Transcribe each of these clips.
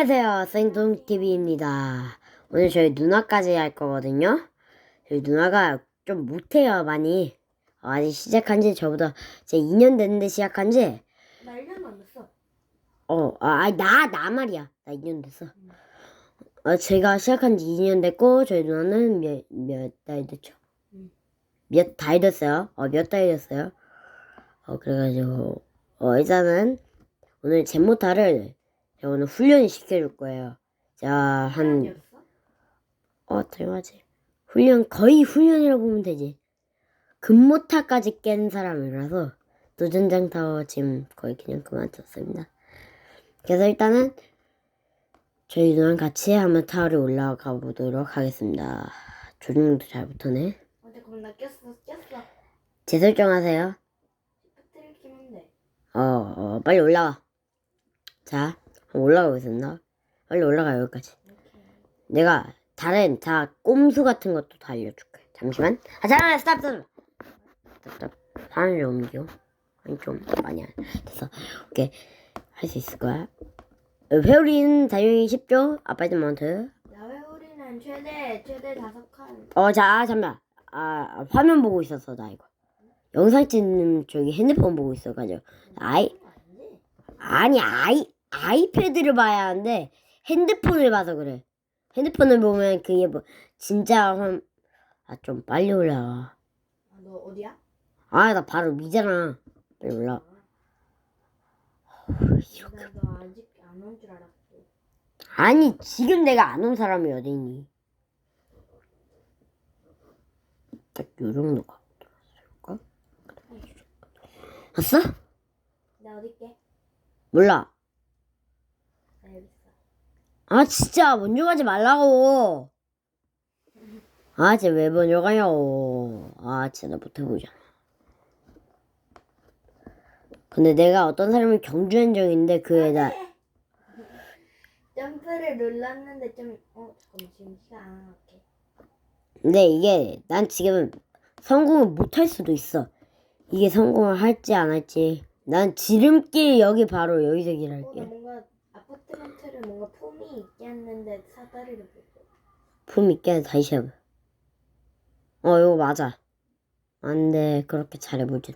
안녕하세요. 생동TV입니다. 오늘 저희 누나까지 할 거거든요. 저희 누나가 좀 못해요, 많이. 어, 아직 시작한 지 저보다 제 2년 됐는데 시작한 지, 나 1년도 안 됐어. 어, 아, 아니, 나, 나 말이야. 나 2년 됐어. 어, 제가 시작한 지 2년 됐고, 저희 누나는 몇, 몇 달 됐죠? 음. 몇달 됐어요? 어, 몇 달 됐어요? 어, 그래가지고, 어, 일단은, 오늘 제 모타를 제가 오늘 훈련 시켜줄 거예요. 자, 한? 어, 당연하지. 훈련, 거의 훈련이라고 보면 되지. 금모타까지 깬 사람이라서, 도전장 타워 지금 거의 그냥 그만뒀습니다. 그래서 일단은, 저희 누나랑 같이 한번 타워를 올라가 보도록 하겠습니다. 조준도 잘 못하네. 어제 그럼 나 꼈어, 꼈어. 재설정하세요. 어, 어, 빨리 올라와. 자, 올라가고 있었나? 빨리 올라가, 여기까지. 내가 다른 다 꼼수 같은 것도 다 알려줄게. 잠시만. 아 잠깐만 스탑 스탑. 스탑 스탑. 화면을 옮겨. 아니 좀 많이 안 됐어. 오케이 할 수 있을 거야. 어, 회오리는 당연히 쉽죠. 아파트먼트. 나 회오리는 최대, 최대 다섯 칸. 어, 자, 잠깐. 아, 화면 보고 있었어, 나 이거. 영상 찍는 저기 핸드폰 보고 있어가지고. 아이? 아니, 아이, 아이패드를 봐야 하는데, 핸드폰을 봐서 그래. 핸드폰을 보면 그게 뭐, 진짜, 한, 아, 좀 빨리 올라와. 아, 너 어디야? 아, 나 바로 미잖아. 빨리 올라. 나너 아직 안 온 줄 알았어. 아니, 지금 내가 안 온 사람이 어디니? 딱 요 정도 가들었을까 왔어? 나 어디 있게? 몰라. 아 진짜. 먼저 가지 말라고. 아 진짜 왜 먼저 가냐고. 아 진짜 나 못해보잖아. 근데 내가 어떤 사람을 경주한 적이 있는데 그 애다 점프를 눌렀는데 좀, 어, 잠깐만, 지금 시간, 아. 근데 이게 난 지금 성공을 못할 수도 있어. 이게 성공을 할지 안 할지. 난 지름길 여기 바로 여기서 어, 나 길할게. 뭔가 아파트 먼트를 뭔가 폼이 있게 했는데 사다리를 보고. 품 있게 다시 해봐 어 이거 맞아 안 돼 그렇게 잘해보지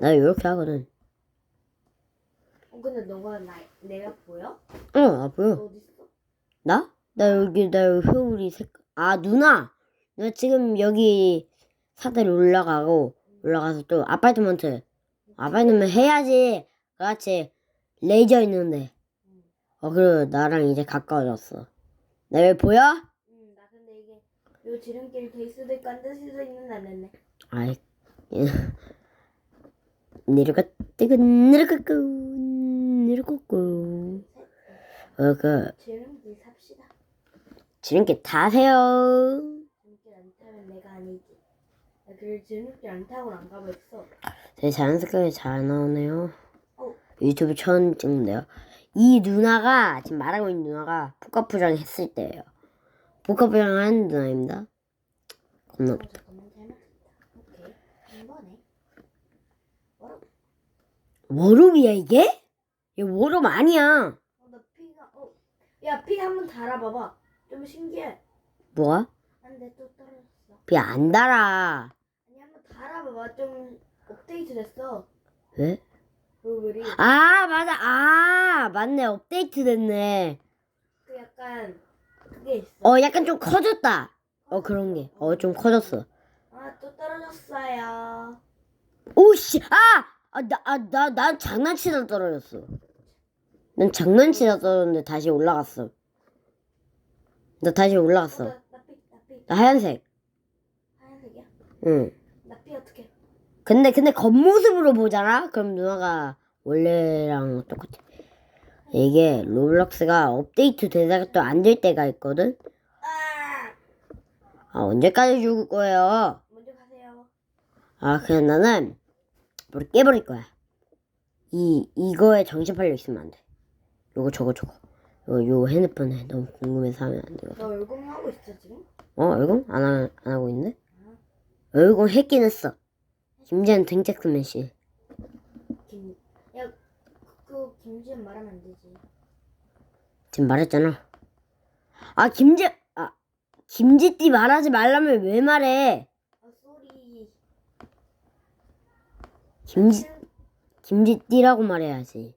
나 이렇게 하거든 어, 근데 너가 나, 내가 보여? 어, 아, 보여. 너 어디 있어? 나? 나 여기, 나 여기 회오리 색, 아, 누나! 나 지금 여기 사다리 올라가고, 올라가서 또 아파트먼트. 아파트먼트 해야지. 같이 레이저 있는데. 어, 그리고 나랑 이제 가까워졌어. 나 여기 보여? 응, 나 근데 이게 요 지름길 될 수도 있고 안 될 수도 있는데 안 됐네. 아이, 내려가, 뜨거, 내려가고, 내려가고. 어, 그, 지름길 삽시다. 지름길 타세요. 지름길 안 타면 내가 아니지. 나 그래 지름길 안 타고는 안 가봤어. 되게 자연스럽게 잘 나오네요. 어. 유튜브 처음 찍는데요. 이 누나가 지금 말하고 있는 누나가 복합부장 했을 때예요. 복합부장 하는 누나입니다. 겁나. 뭐라고? 워룸이야 이게? 이거 워룸 아니야. 어, 나 피가 어. 야, 피 한번 달아 봐봐. 좀 신기해. 뭐가? 안돼 또 떨어졌어. 비안 달아. 아니 한번 달아 봐봐. 좀 업데이트 됐어. 왜? 로블이. 아 맞아. 아 맞네. 업데이트 됐네. 그 약간 그게 있어. 어 약간 좀 커졌다. 어 그런 게. 어 좀 커졌어. 아, 또 떨어졌어요. 오씨 아! 아, 나, 아, 나, 난 장난치다 떨어졌어. 난 장난치다 떨어졌는데 다시 올라갔어. 나 다시 올라갔어. 나, 나 피, 나 피. 나 하얀색. 하얀색이야? 응. 나피 어떻게? 근데, 근데 겉모습으로 보잖아? 그럼 누나가 원래랑 똑같아. 이게 로블록스가 업데이트 되다가 또 안 될 때가 있거든? 아! 아, 언제까지 죽을 거예요? 먼저 가세요. 아, 그냥 나는 머리 깨버릴 거야. 이, 이거에 정신 팔려 있으면 안 돼. 요거, 저거, 저거. 요, 요 핸드폰에 너무 궁금해서 하면 안 되거든. 너 얼공 하고 있어 지금? 어, 얼공? 안, 하, 안 하고 있는데? 얼공 했긴 했어. 김재현 등짝스맨 씨. 김. 야, 그, 그 김지현 말하면 안 되지. 지금 말했잖아. 아 김지 아 김지띠 말하지 말라면 왜 말해? 아 쏘리. 김지 김지띠라고 말해야지.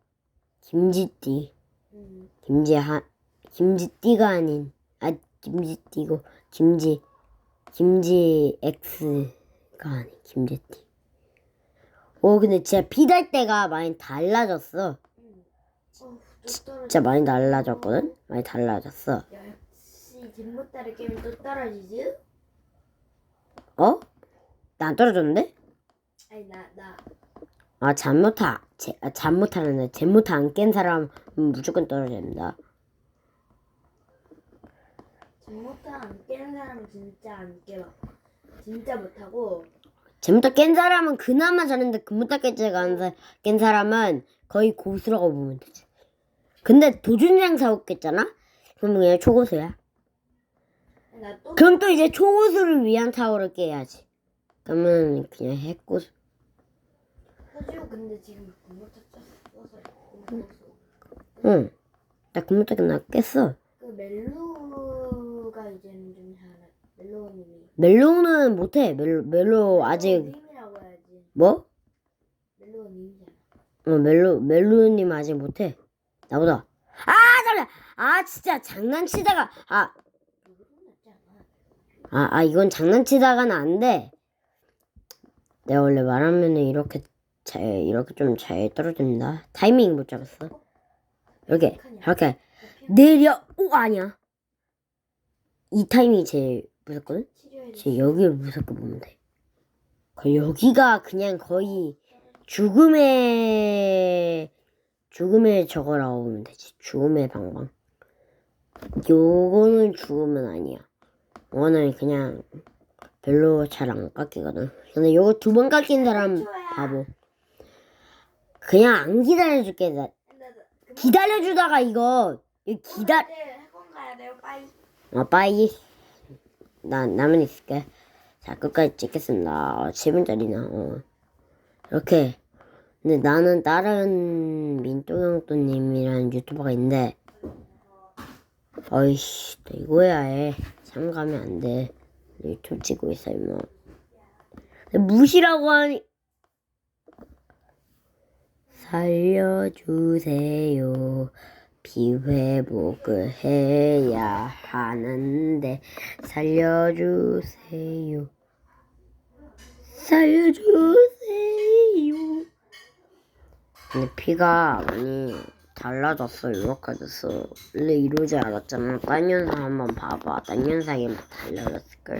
김지띠. 음. 김지하 김지띠가 아닌 아 김지띠고 김지 김지 X가 아닌 김지띠. 오 근데 진짜 비달 때가 많이 달라졌어. 음. 어. 진짜 많이 달라졌거든. 많이 달라졌어. 역시 뒷못다리 게임이 또 떨어지지? 어? 나 안 떨어졌는데? 아니 나 나. 아 잠못하 제, 아, 잠못하는데 잠못 안깬 사람 은 무조건 떨어져야 된다. 뒷못다 안 깨는 사람은 진짜 안 깨봐. 진짜 못하고. 잠못 깬 사람은 그나마 잘했는데 않은 사- 깬 사람은 거의 고수라고 보면 되지. 근데 도준장 사옥겠잖아? 그럼 그냥 초고수야. 나 또. 그럼 또 이제 초고수를 위한 타워를 깨야지. 그러면 그냥 핵고수. 사지오 근데 지금 뒷못다 쪘어서. 응. 나 그못 깨나 깼어. 그 멜로가 이제는 좀 잘해. 멜로님이. 멜로는 못해. 멜로, 멜로 아직 해야지. 뭐? 멜로님이잖아. 어, 멜로, 멜로님 아직 못해. 나보다. 아, 잠깐! 아, 진짜 장난치다가, 아. 아, 아, 이건 장난치다가는 안 돼. 내가 원래 말하면은 이렇게 잘, 이렇게 좀 잘 떨어집니다. 타이밍 못 잡았어. 이렇게, 이렇게, 내려, 오, 아니야. 이 타이밍이 제일 무섭거든? 제 여기를 무섭게 보면 돼. 여기가 그냥 거의 죽음의 죽음의 저거라고 보면 되지. 죽음의 방방. 요거는 죽음은 아니야. 이거는 그냥 별로 잘 안 깎이거든. 근데 요거 두 번 깎인 사람 바보. 그냥 안 기다려줄게. 나 기다려주다가 이거 기다 네, 돼요. 빠이. 나, 나만 있을게. 자, 끝까지 찍겠습니다. 어, 7분짜리나, 어. 이렇게. 근데 나는 다른 민또경또님이라는 유튜버가 있는데, 어이씨, 너 이거야 해. 참가하면 안 돼. 너 유튜브 찍고 있어, 임마. 무시라고 하니, 살려주세요. 비회복을 해야 하는데 살려주세요. 살려주세요. 근데 피가 많이 달라졌어. 이렇게 됐어. 원래 이러지 않았잖아. 딴 영상 한번 봐봐. 딴 영상이 막 달라졌을걸?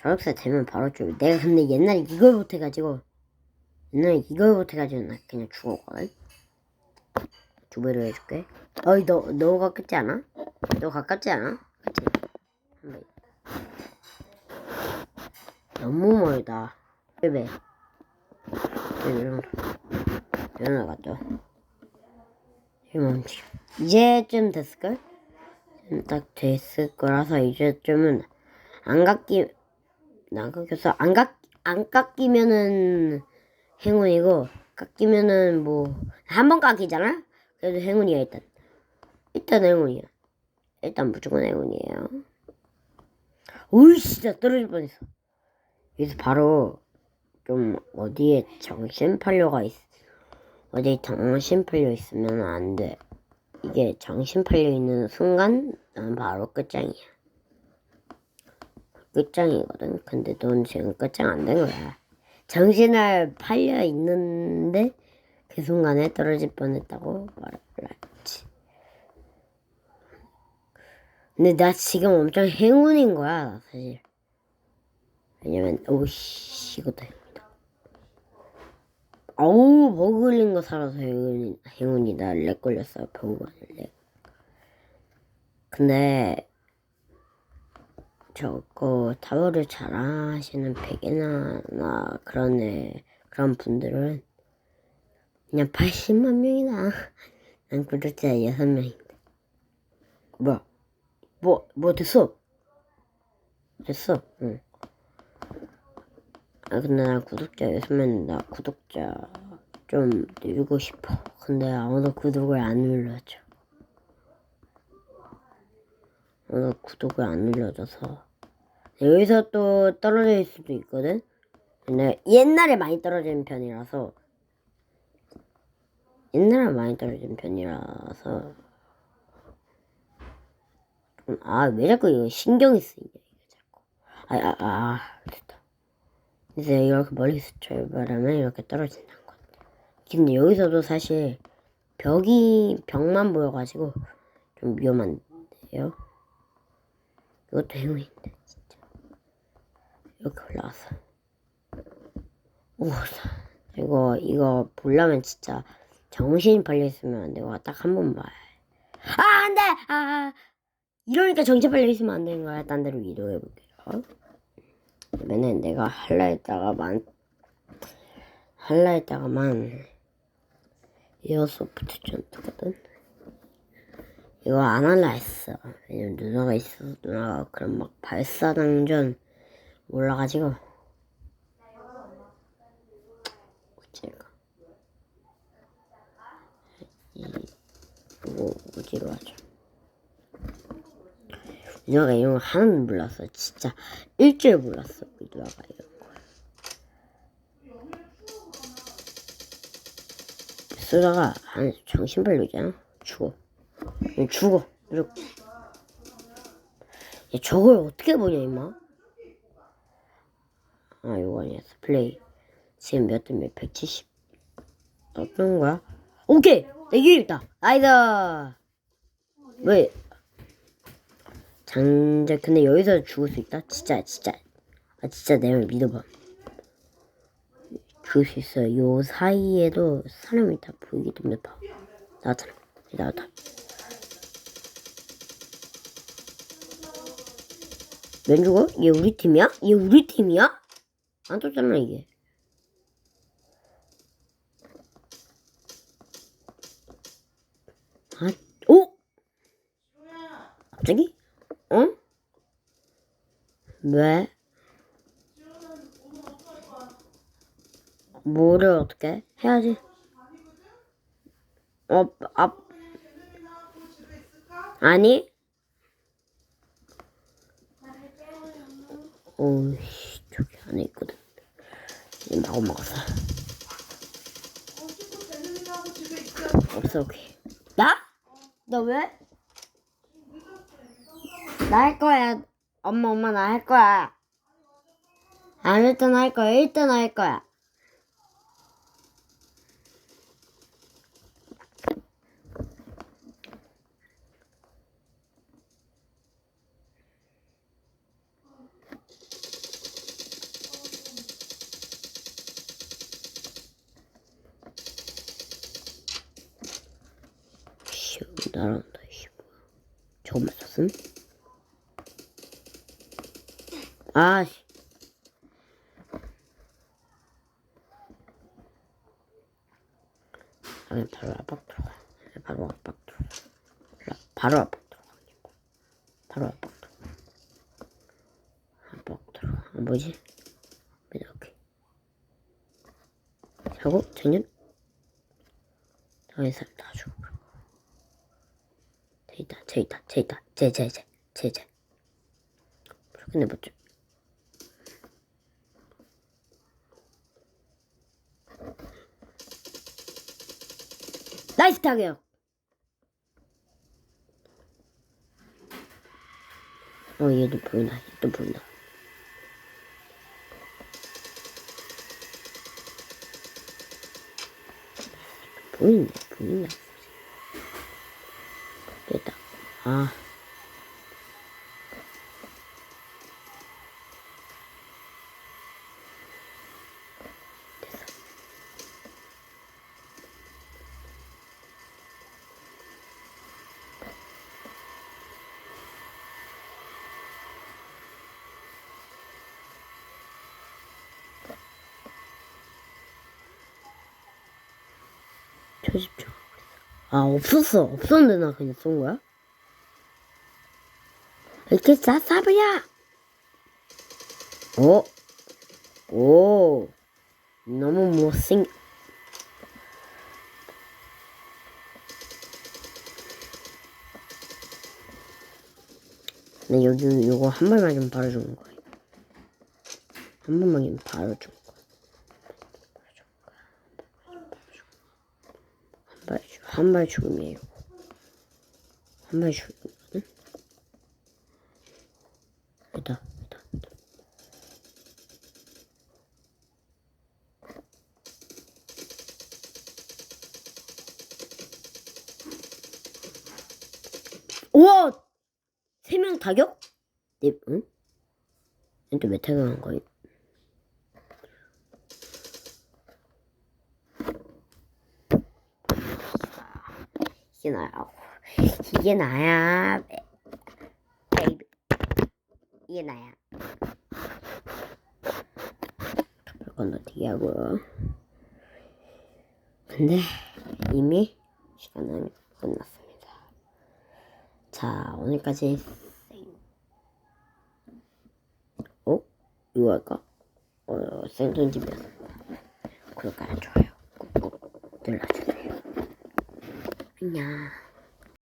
저렇게 되면 바로 좀 내가 근데 옛날에 이걸 못해가지고 옛날에 이걸 못해가지고 나 그냥 죽었거든 두 배로 해줄게 어이 너, 너 가깝지 않아? 너 가깝지 않아? 그치? 너무 멀다 1배 이런 이런 나갔죠 지금 이제쯤 됐을걸? 딱 됐을 거라서 이제쯤은 안 깎기 안 깎여서 안 깎, 안 깎이면은 행운이고 깎이면은 뭐 한 번 깎이잖아? 그래도 행운이야 일단 일단 행운이야 일단 무조건 행운이에요 오이 진짜 떨어질 뻔했어 여기서 바로 좀 어디에 정신 팔려가 있 어디에 정신 팔려 있으면 안 돼 이게 정신 팔려 있는 순간 난 바로 끝장이야 끝장이거든. 근데 넌 지금 끝장 안 된 거야. 정신을 팔려 있는데 그 순간에 떨어질 뻔했다고 말했지. 근데 나 지금 엄청 행운인 거야, 나 사실. 왜냐면 오씨 이것도 행운이다. 어우 버그 걸린 거 살아서 행운이, 행운이다. 렉 걸렸어 버그가 렉. 근데 저거 타워를 잘 하시는 백이나 그런 애 그런 분들은 그냥 80만 명이나 난 구독자 6명인데 뭐야 뭐, 뭐 됐어 됐어 응. 아 근데 나 구독자 6명 나 구독자 좀 늘고 싶어. 근데 아무도 구독을 안 눌러줘. 아무도 구독을 안 눌러줘서. 여기서 또 떨어질 수도 있거든? 근데 옛날에 많이 떨어지는 편이라서. 옛날에 많이 떨어지는 편이라서. 좀, 아, 왜 자꾸 이거 신경이 쓰이냐, 이거 자꾸. 아, 아, 아, 됐다. 이제 이렇게 멀리서 출발하면 이렇게 떨어진다는 것. 근데 여기서도 사실 벽이 벽만 보여가지고 좀 위험한데요. 이것도 행운인데 이렇게 올라와서 오 이거 이거 보려면 진짜 정신이 팔려 있으면 안 되고 딱 한 번 봐야 해. 아 안 돼 아 이러니까 정신 팔려 있으면 안 되는 거야. 딴 데로 이동해 볼게요. 그러면은 내가 할라 했다가만 할라 했다가만 에어소프트 전투거든 이거 안 할라 했어 왜냐면 누나가 있어서 누나가 그런 막 발사당전 몰라가지고. 어찌가 이 이거 어디로 하죠? 누나가 이런 거 하나도 몰랐어. 진짜 일주일 몰랐어. 누나가 이런 거. 쓰다가 한 정신 팔리잖아? 죽어. 죽어. 이렇게. 야 저걸 어떻게 보냐 임마 아 이거 아니야 플레이. 지금 몇등 몇? 170 어떤 거야? 오케이! 내 이겼다. 나이스! 왜? 장자 근데 여기서 죽을 수 있다? 진짜 진짜. 아 진짜 내말 믿어봐. 죽을 수 있어요. 요 사이에도 사람이 다 보이기 때문에 봐. 나왔잖아. 나왔다. 왜 죽어? 얘 우리 팀이야? 얘 우리 팀이야? 안 떴잖아 이게 아, 오? 갑자기? 어? 왜? 뭐를 어떻게 해야지? 어, 아, 아니? 오 씨, 저기 안에 있거든. 이 마구 먹었어. 없어, 오케이. 나? 너 왜? 나 할 거야. 엄마, 엄마, 나 할 거야. 안 일단 할 거야. 일단 할 거야. 씨, 날아온다, 씨. 뭐야. 저거 맞았음? 아, 씨. 그냥 바로 압박 들어가. 바로 압박 들어가. 바로 압박 들어가. 바로 압박 들어가. 압박 들어가. 아, 뭐지? 이렇게. 자고, 정년? 다른 사람 다 죽어. 쟤 있다, 쟤 있다, 쟤 있다, 쟤, 쟤, 쟤, 쟤, 쟤. 근데 뭐지? 나이스 타격! 어, 얘도 보인다, 얘도 보인다. 보이네, 보이네. 됐다. 아. 됐어. 초집중. 아 없었어 없었는데 나 그냥 쏜 거야? 이렇게 싸싸브야 어? 오! 너무 못생 네, 요즘 요거 한 번만 좀 바로 주는 거야 한 번만 좀 바로 줘. 한발 한발 죽음이에요. 한발 죽음이거든. 됐다, 됐다, 됐다. 우와! 세 명 타격? 네, 응? 또몇 타격한 거임? 이게 나야. 이게 나야. 베- 베이비. 이게 나야. 건너뛰기 하고요. 근데 이미 시간은 끝났습니다. 자, 오늘까지 어? 이거 할까? 어, 생존집이었습니다. 구독과 좋아요 꾹꾹 눌러주세요. 안녕.